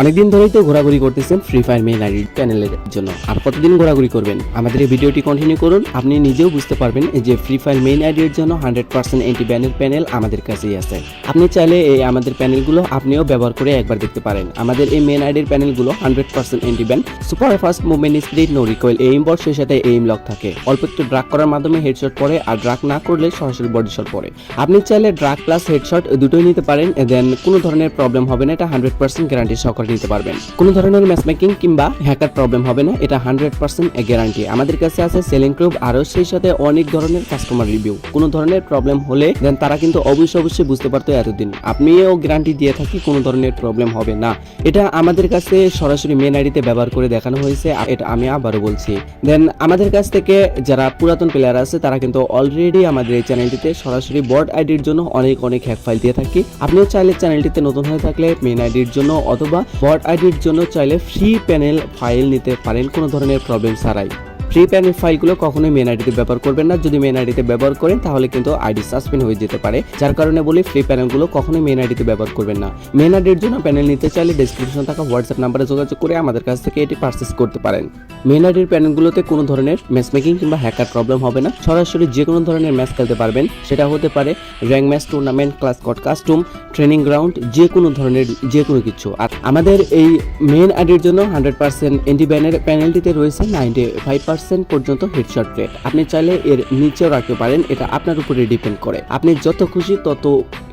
অনেকদিন ধরেই তো ঘোরাঘুরি করতেছেন ফ্রি ফায়ার মেইন আইডি চ্যানেলের জন্য। আর কতদিন ঘোরাঘুরি করবেন? আমাদের এই ভিডিওটি কন্টিনিউ করুন। আপনি নিজেও বুঝতে পারবেন যে ফ্রি ফায়ার মেইন আইডির জন্য হান্ড্রেড পার্সেন্ট এন্টি ব্যানের প্যানেল আমাদের কাছেই আছে। আপনি চাইলে এই আমাদের প্যানেলগুলো আপনিও ব্যবহার করে একবার দেখতে পারেন। আমাদের এই মেইন আইডির প্যানেলগুলো hundred percent anti ban super fast movement speed no recoil aim bot সেই সাথে এইম লক থাকে। অল্প একটু ড্রাগ করার মাধ্যমে হেডশট পড়ে আর ড্রাগ না করলে সরাসরি বডি শট পড়ে আপনি চাইলে ড্রাগ প্লাস হেডশট দুটোই নিতে পারেন। দেন কোনো ধরনের প্রবলেম হবে না। এটা হান্ড্রেড পার্সেন্ট গ্যারান্টি সহকারে নিতে পারবেন। কোনো ধরনের ম্যাচ মেকিং কিংবা হ্যাকার প্রবলেম হবে না, এটা হান্ড্রেড পার্সেন্ট গ্যারান্টি আমাদের কাছে আছে সেলিং প্রুফ আরও সেই সাথে অনেক ধরনের কাস্টমার রিভিউ কোনো ধরনের প্রবলেম হলে দেন তারা কিন্তু অবশ্যই অবশ্যই বুঝতে পারতো এতদিন। আপনিও গ্যারান্টি দিয়ে থাকি কোনো ধরনের প্রবলেম হবে না। এটা আমাদের কাছে সরাসরি মেন আইডিতে ব্যবহার করে দেখানো হয়েছে এটা আমি আবারও বলছি। দেন আমাদের কাছ থেকে যারা পুরাতন প্লেয়ার আছে, তারা কিন্তু অলরেডি আমাদের এই চ্যানেলটিতে সরাসরি বট আইডির জন্য অনেক অনেক হ্যাক ফাইল দিয়ে থাকি। আপনিও চাইলে চ্যানেলটিতে নতুন হয়ে থাকলে মেন আইডির জন্য অথবা বট আইডির জন্য চাইলে ফ্রি প্যানেল ফাইল নিতে পারেন কোনো ধরনের প্রবলেম ছাড়াই। ফ্রি প্যানেল ফাইলগুলো কখনোই মেন আইডিতে ব্যবহার করবেন না। যদি মেন আইডিতে ব্যবহার করেন, তাহলে কিন্তু আইডি সাসপেন্ড হয়ে যেতে পারে। যার কারণে বলি ফ্রি প্যানেলগুলো কখনোই মেন আইডিতে ব্যবহার করবেন না। মেন আইডির জন্য প্যানেল নিতে চাইলে ডিসক্রিপশন থাকা হোয়াটসঅ্যাপ নাম্বারে যোগাযোগ করে আমাদের কাছ থেকে এটি পারচেস করতে পারেন। মেন আইডির প্যানেলগুলোতে কোনো ধরনের ম্যাচ মেকিং কিংবা হ্যাকার প্রবলেম হবে না। সরাসরি যে কোনো ধরনের ম্যাচ খেলতে পারবেন। সেটা হতে পারে rank match tournament clash squad custom training ground যে কোনো ধরনের, যে কোনো কিছু। আর আমাদের এই মেন আইডির জন্য হান্ড্রেড পার্সেন্ট এন্টি ব্যানের প্যানেলটিতে রয়েছে নাইনটি ফাইভ পার্সেন্ট পর্যন্ত হেডশট রেট আপনি চাইলে এর নিচেও রাখতে পারেন, এটা আপনার উপরে ডিপেন্ড করে। আপনি যত খুশি তত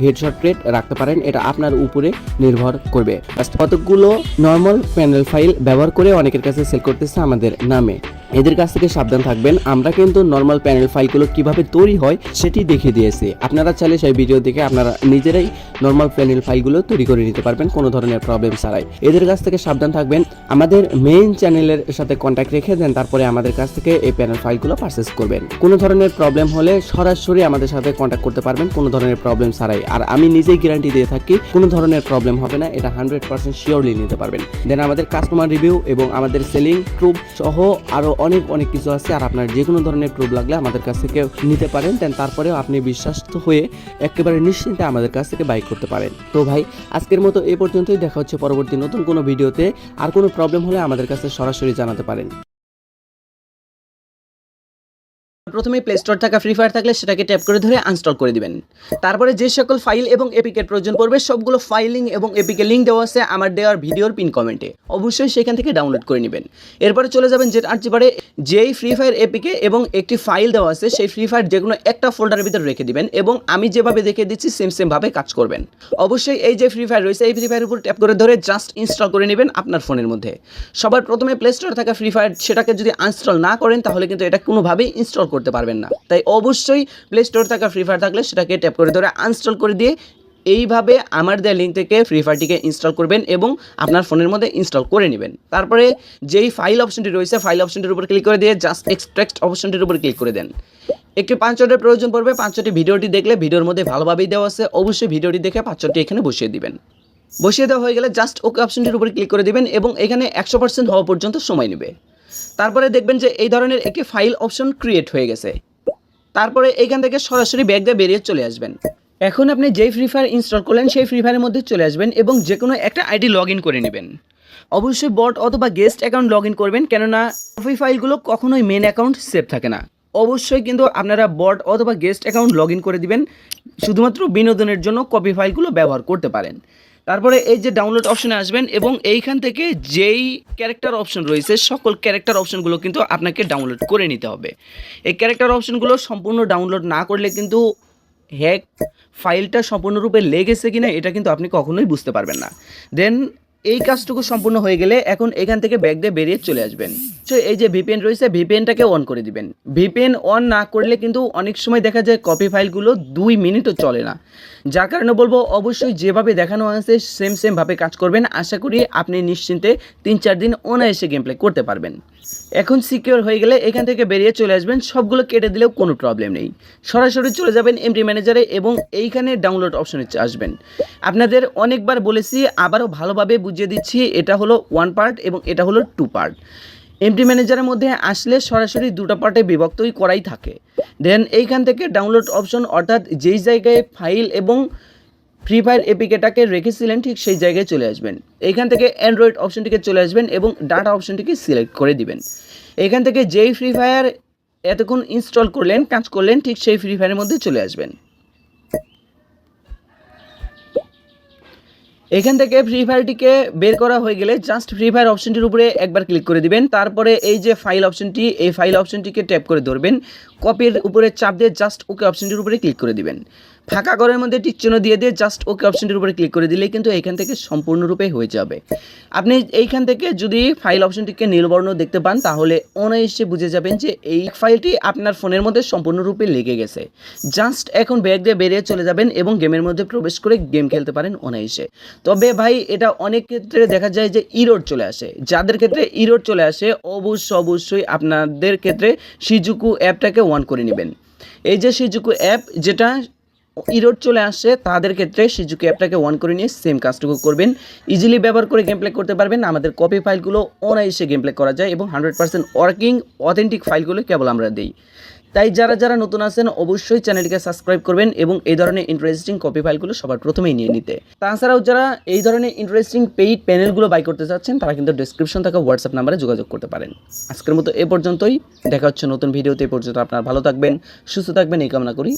হেডশট রেট রাখতে পারেন, এটা আপনার উপরে নির্ভর করবে। কতগুলো নর্মাল প্যানেল ফাইল ব্যবহার করে অনেকের কাছে সেল করতেছে আমাদের নামে। এদের কাছ থেকে সাবধান থাকবেন। আমরা কিন্তু নর্মাল প্যানেল ফাইলগুলো কীভাবে তৈরি হয় সেটি দেখিয়ে দিয়েছি। আপনারা চাইলে সেই ভিডিও দেখে আপনারা নিজেরাই নর্মাল প্যানেল ফাইলগুলো তৈরি করে নিতে পারবেন, কোনো ধরনের প্রবলেম ছাড়াই। এদের কাছ থেকে সাবধান থাকবেন। আমাদের মেইন চ্যানেলের সাথে কন্ট্যাক্ট রেখে দেন, তারপরে আমাদের কাছ থেকে এই প্যানেল ফাইলগুলো পারচেস করবেন। কোনো ধরনের প্রবলেম হলে সরাসরি আমাদের সাথে কন্ট্যাক্ট করতে পারবেন, কোনো ধরনের প্রবলেম ছাড়াই। আর আমি নিজেই গ্যারান্টি দিয়ে থাকি, কোনো ধরনের প্রবলেম হবে না, এটা হান্ড্রেড পার্সেন্ট শিওরলি নিতে পারবেন। দেন আমাদের কাস্টমার রিভিউ এবং আমাদের সেলিং প্রুফ সহ আরও অনেক অনেক কিছু আছে আর আপনার যে কোনো ধরনের প্রুফ লাগলে আমাদের কাছ থেকে নিতে পারেন। দেন তারপরেও আপনি বিশ্বাস্ত হয়ে একেবারে নিশ্চিন্তে আমাদের কাছ থেকে বাইক করতে পারেন। তো ভাই, আজকের মতো এ পর্যন্তই। দেখা হচ্ছে পরবর্তী নতুন কোনো ভিডিওতে। আর কোনো প্রবলেম হলে আমাদের কাছে সরাসরি জানাতে পারেন। প্রথমে প্লে স্টোর থাকা ফ্রি ফায়ার থাকলে সেটাকে ট্যাপ করে ধরে আনস্টল করে দিবেন। তারপরে যে সকল ফাইল এবং এপিকের প্রয়োজন পড়বে, সবগুলো ফাইলিং এবং এপিকের লিঙ্ক দেওয়া আছে আমার দেওয়ার ভিডিওর পিন কমেন্টে অবশ্যই সেখান থেকে ডাউনলোড করে নেবেন। এরপরে চলে যাবেন যে আর যেবারে যেই ফ্রি ফায়ার এপিকে এবং একটি ফাইল দেওয়া আছে, সেই ফ্রি ফায়ার যে কোনো একটা ফোল্ডারের ভিতরে রেখে দিবেন এবং আমি যেভাবে দেখে দিচ্ছি সেম সেমভাবে কাজ করবেন। অবশ্যই এই যে ফ্রি ফায়ার রয়েছে, এই ফ্রি ফায়ারের উপর ট্যাপ করে ধরে জাস্ট ইনস্টল করে নেবেন আপনার ফোনের মধ্যে। সবার প্রথমে প্লে স্টোর থাকা ফ্রি ফায়ার সেটাকে যদি আনস্টল না করেন, তাহলে কিন্তু এটা কোনোভাবেই ইনস্টল করতে পারবেন না। তাই অবশ্যই প্লে স্টোর থাকা ফ্রি ফায়ার থাকলে সেটাকে ট্যাপ করে ধরে আনস্টল করে দিয়ে এইভাবে আমার দেওয়া লিঙ্ক থেকে ফ্রি ফায়ারটিকে ইনস্টল করবেন এবং আপনার ফোনের মধ্যে ইনস্টল করে নেবেন। তারপরে যেই ফাইল অপশনটি রয়েছে ফাইল অপশনটির উপর ক্লিক করে দিয়ে জাস্ট এক্সট্রাক্ট অপশনটির উপর ক্লিক করে দেন। একটি পাঁচশোটির প্রয়োজন পড়বে পাঁচশোটি ভিডিওটি দেখলে ভিডিওর মধ্যে ভালোভাবেই দেওয়া আছে, অবশ্যই ভিডিওটি দেখে পাঁচশোটি এখানে বসিয়ে দিবেন। বসিয়ে দেওয়া হয়ে গেলে জাস্ট ওকে অপশনটির উপর ক্লিক করে দিবেন এবং এখানে একশো পার্সেন্ট হওয়া পর্যন্ত সময় নেবে। তারপরে দেখবেন যে এই ধরনের একটি ফাইল অপশন ক্রিয়েট হয়ে গেছে। তারপরে এখান থেকে সরাসরি ব্যাগ দিয়ে বেরিয়ে চলে আসবেন। এখন আপনি যেই ফ্রি ফায়ার ইনস্টল করলেন, সেই ফ্রি ফায়ারের মধ্যে চলে আসবেন এবং যে কোনো একটা আইডি লগ ইন করে নেবেন। অবশ্যই বট অথবা গেস্ট অ্যাকাউন্ট লগ ইন করবেন, কেননা ফ্রি ফাইলগুলো কখনোই মেন অ্যাকাউন্ট সেভ থাকে না। অবশ্যই কিন্তু আপনারা বট অথবা গেস্ট অ্যাকাউন্ট লগ ইন করে দিবেন, শুধুমাত্র বিনোদনের জন্য কপি ফাইলগুলো ব্যবহার করতে পারেন। তারপরে এই যে ডাউনলোড অপশনে আসবেন এবং এইখান থেকে যেই ক্যারেক্টার অপশন রয়েছে, সকল ক্যারেক্টার অপশনগুলো কিন্তু আপনাকে ডাউনলোড করে নিতে হবে। এই ক্যারেক্টার অপশনগুলো সম্পূর্ণ ডাউনলোড না করলে কিন্তু হ্যাক ফাইলটা সম্পূর্ণরূপে লেগেছে কিনা, এটা কিন্তু আপনি কখনোই বুঝতে পারবেন না। দেন এই কাজটুকু সম্পূর্ণ হয়ে গেলে এখন এখান থেকে ব্যাগ দিয়ে বেরিয়ে চলে আসবেন। তো এই যে ভিপিএন রয়েছে, ভিপিএনটাকে অন করে দিবেন। ভিপিএন অন না করলে কিন্তু অনেক সময় দেখা যায় কপি ফাইলগুলো দুই মিনিটও চলে না। যার কারণে বলব, অবশ্যই যেভাবে দেখানো হয়েছে সেম সেমভাবে কাজ করবেন। আশা করি আপনি নিশ্চিন্তে তিন চার দিন অনায়াসে গেম প্লে করতে পারবেন। এখন সিকিওর হয়ে গেলে এখান থেকে বেরিয়ে চলে আসবেন। সবগুলো কেটে দিলেও কোনো প্রবলেম নেই। সরাসরি চলে যাবেন এমডি ম্যানেজারে এবং এইখানে ডাউনলোড অপশনে আসবেন। আপনাদের অনেকবার বলেছি, আবারও ভালোভাবে বুঝিয়ে দিচ্ছি, এটা হলো ওয়ান পার্ট এবং এটা হলো টু পার্ট এমডি ম্যানেজারের মধ্যে আসলে সরাসরি দুটো পার্টে বিভক্তই করাই থাকে। দেন এইখান থেকে ডাউনলোড অপশন অর্থাৎ যেই জায়গায় ফাইল এবং ফ্রি ফায়ার এপিকেটাকে রেখেছিলেন ঠিক সেই জায়গায় চলে আসবেন। এখান থেকে অ্যান্ড্রয়েড অপশনটিকে চলে আসবেন এবং ডাটা অপশনটিকে সিলেক্ট করে দিবেন। এখান থেকে যেই ফ্রি ফায়ার এতক্ষণ ইনস্টল করলেন, কাজ করলেন, ঠিক সেই ফ্রি ফায়ারের মধ্যে চলে আসবেন। এখান থেকে ফ্রি ফায়ারটিকে বের করা হয়ে গেলে জাস্ট ফ্রি ফায়ার অপশনটির উপরে একবার ক্লিক করে দিবেন। তারপরে এই যে ফাইল অপশনটি এই ফাইল অপশনটিকে ট্যাপ করে ধরবেন। কপির উপরে চাপ দিয়ে জাস্ট ওকে অপশনটির উপরে ক্লিক করে দিবেন। ফাঁকা ঘরের মধ্যে টিক চিহ্ন দিয়ে দিয়ে জাস্ট ওকে অপশনটির উপরে ক্লিক করে দিলেই কিন্তু এখান থেকে সম্পূর্ণরূপে হয়ে যাবে। আপনি এইখান থেকে যদি ফাইল অপশনটিকে নীলবর্ণ দেখতে পান, তাহলে অনায়াসে বুঝে যাবেন যে এই ফাইলটি আপনার ফোনের মধ্যে সম্পূর্ণরূপে লেগে গেছে। জাস্ট এখন ব্যাগ দিয়ে বেরিয়ে চলে যাবেন এবং গেমের মধ্যে প্রবেশ করে গেম খেলতে পারেন অনায়াসে। তবে ভাই, এটা অনেক ক্ষেত্রে দেখা যায় যে ইরোড চলে আসে। যাদের ক্ষেত্রে ইরোড চলে আসে, অবশ্য অবশ্যই আপনাদের ক্ষেত্রে সিজুকু অ্যাপটাকে অন করে নেবেন। এই যে সিজুকু অ্যাপ যেটা ইরোড চলে আসে, তাদের ক্ষেত্রে সিজুকি অ্যাপটাকে অন করে নিয়ে সেম কাজটুকু করবেন। ইজিলি ব্যবহার করে গেম প্লে করতে পারবেন। আমাদের কপি ফাইলগুলো অনায়াসে গেম প্লে করা যায় এবং হান্ড্রেড পার্সেন্ট ওয়ার্কিং অথেন্টিক ফাইলগুলো কেবল আমরা দিই। তাই যারা যারা নতুন আছেন, অবশ্যই চ্যানেলটিকে সাবস্ক্রাইব করবেন এবং এই ধরনের ইন্টারেস্টিং কপি ফাইলগুলো সবার প্রথমেই নিয়ে নিতে। তাছাড়াও যারা এই ধরনের ইন্টারেস্টিং পেইড প্যানেলগুলো বাই করতে চাচ্ছেন, তারা কিন্তু ডিসক্রিপশন থাকা হোয়াটসঅ্যাপ নাম্বারে যোগাযোগ করতে পারেন। আজকের মতো এ পর্যন্তই। দেখা হচ্ছে নতুন ভিডিওতে পর্যন্ত আপনার ভালো থাকবেন, সুস্থ থাকবেন, এই কামনা করি।